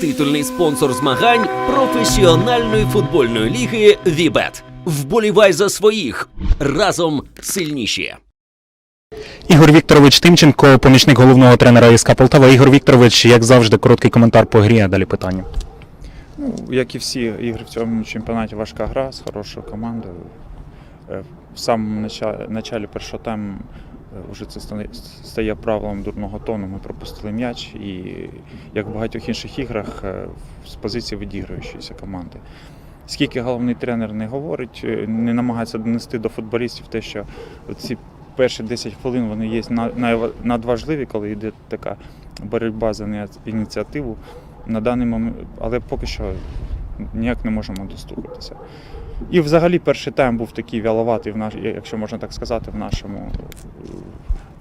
титульний спонсор змагань професіональної футбольної ліги Вібет. Вболівай за своїх разом сильніші. Ігор Вікторович Тимченко, помічник головного тренера СК Полтава. Ігор Вікторович, як завжди, короткий коментар по грі, а далі питання. Ну, як і всі ігри в цьому чемпіонаті, важка гра з хорошою командою. Е, В самому началі першого тайму вже це стає правилом дурного тону. Ми пропустили м'яч і, як в багатьох інших іграх, е, з позиції відіграючоїся команди. Скільки головний тренер не говорить, е, не намагається донести до футболістів те, що ці перші 10 хвилин вони є надважливі, коли йде така боротьба за ініціативу на даний момент, але поки що ніяк не можемо достукатися. І взагалі перший тайм був такий вяловатий, в наш, якщо можна так сказати, в нашому,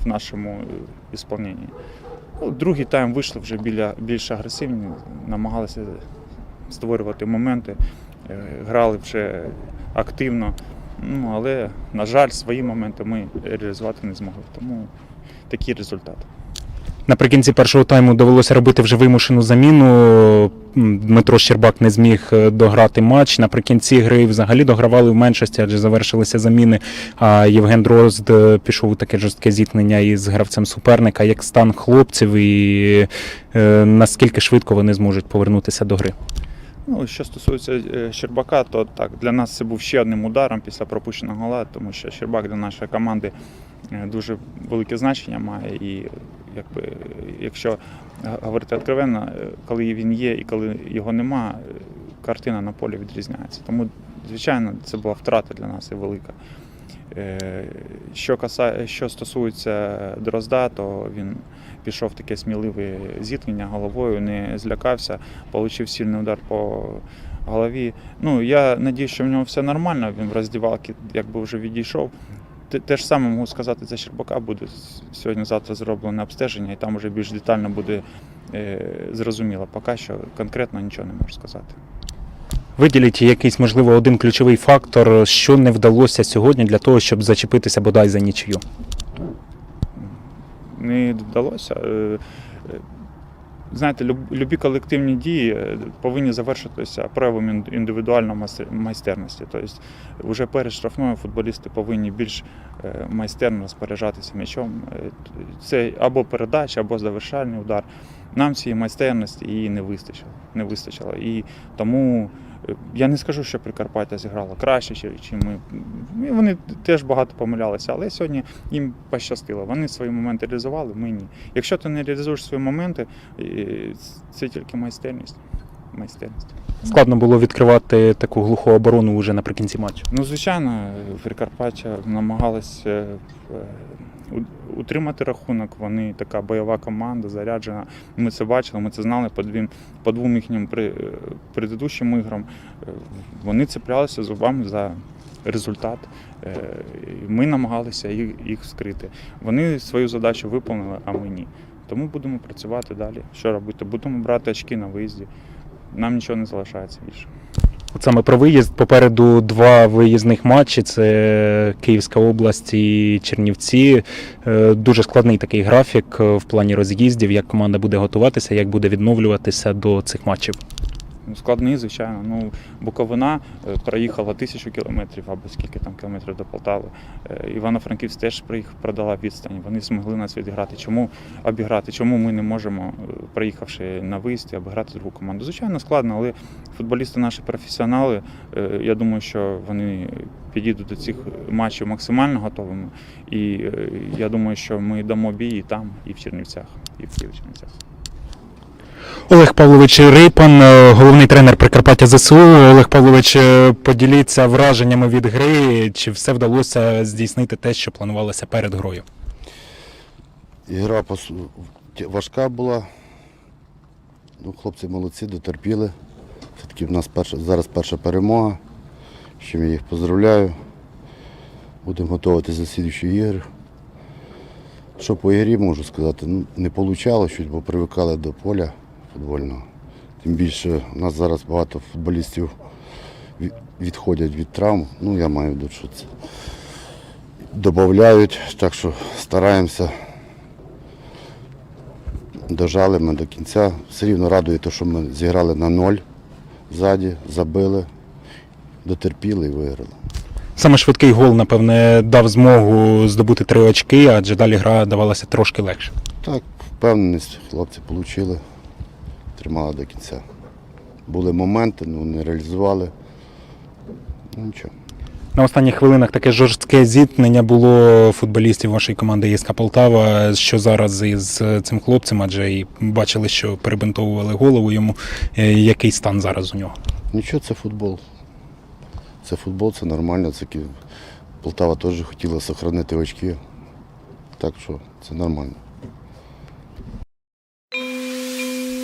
в нашому ісполненні. Ну, другий тайм вийшли вже біля, більш агресивні, намагалися створювати моменти, е, грали вже активно. Ну, але, на жаль, свої моменти ми реалізувати не змогли. Тому такий результат. Наприкінці першого тайму довелося робити вже вимушену заміну. Дмитро Щербак не зміг е, дограти матч. Наприкінці гри взагалі догравали в меншості, адже завершилися заміни. А Євген Дрозд е, пішов у таке жорстке зіткнення із гравцем суперника. Як стан хлопців і е, наскільки швидко вони зможуть повернутися до гри? Ну, що стосується Щербака, то так, для нас це був ще одним ударом після пропущеного гола, тому що Щербак для нашої команди дуже велике значення має. І якби, якщо говорити відкровенно, е, коли він є і коли його нема, е, картина на полі відрізняється. Тому, звичайно, це була втрата для нас і велика. Е, Що, каса... що стосується Дрозда, то він пішов таке сміливе зіткнення головою, не злякався, отримав сильний удар по голові. Ну, я надію, що в нього все нормально, він в роздівалці якби вже відійшов. Те, ж саме можу сказати за Щербака, буде сьогодні-завтра зроблене обстеження, і там вже більш детально буде е, зрозуміло. Поки що конкретно нічого не можу сказати. Виділіть якийсь, можливо, один ключовий фактор, що не вдалося сьогодні для того, щоб зачепитися бодай за нічию. не вдалося. Знаєте, любі колективні дії е, повинні завершитися проявом індивідуальної майстер- майстерності. Тобто, вже перед штрафною футболісти повинні більш е, майстерно розпоряджатися м'ячом. Е, Це або передача, або завершальний удар. Нам цієї майстерності її не вистачило. Не вистачило. І тому е, я не скажу, що Прикарпаття зіграло краще, чи, ми. Вони теж багато помилялися, але сьогодні їм пощастило. Вони свої моменти реалізували, ми ні. Якщо ти не реалізуєш свої моменти, е, це тільки майстерність. майстерність. Складно було відкривати таку глуху оборону вже наприкінці матчу. Ну, звичайно, Прикарпаття намагалась е, утримати рахунок. Вони така бойова команда, заряджена. Ми це бачили, ми це знали по двім, по двом їхнім при, е, предыдущим іграм. Е, Вони цеплялися зубами за результат. Е, Ми намагалися їх, їх скрити. Вони свою задачу виконали, а ми ні. Тому будемо працювати далі. Що робити? Будемо брати очки на виїзді. Нам нічого не залишається більше. Саме про виїзд попереду два виїзних матчі: це Київська область і Чернівці. Е, Дуже складний такий графік е, в плані роз'їздів, як команда буде готуватися, як буде відновлюватися до цих матчів. Ну, складний, звичайно. Ну, Буковина е, проїхала тисячу кілометрів або скільки там кілометрів до Полтави. Е, Івано-Франківськ теж продала відстань. Вони змогли нас відіграти. Чому обіграти? Чому ми не можемо, е, приїхавши на виїзд, і обіграти другу команду? Звичайно, складно, але футболісти наші професіонали. Я думаю, що вони підійдуть до цих матчів максимально готовими. І я думаю, що ми дамо бій і там, і в Чернівцях, і в Києві-Чернівцях. Олег Павлович Рипан, е, головний тренер Прикарпаття ЗСУ. Олег Павлович, е, поділіться враженнями від гри. Чи все вдалося здійснити те, що планувалося перед грою? Ігра важка була. Ну, хлопці молодці, дотерпіли. Все-таки в нас перша, зараз перша перемога. чим я їх поздравляю. Будемо готуватися до слідчої ігри. Що по ігрі можу сказати? Ну, не вийшло щось, бо привикали до поля футбольного. Тим більше у нас зараз багато футболістів відходять від травм. Ну, я маю в виду, що це додають, так що стараємося Дожали ми до кінця. Все рівно радує те, що ми зіграли на ноль ззаді, забили, дотерпіли і виграли. Саме швидкий гол, напевне, дав змогу здобути три очки, адже далі гра давалася трошки легше. Так, впевненість хлопці отримали, тримали до кінця. Були моменти, ну не реалізували. Ну нічого. На останніх хвилинах таке жорстке зіткнення було футболістів вашої команди ЄСК Полтава. Що зараз із цим хлопцем, адже і бачили, що перебинтовували голову йому. Е, Який стан зараз у нього? Нічого, це футбол. Це футбол, це нормально. Це Полтава теж хотіла зберігати очки. Так що це нормально.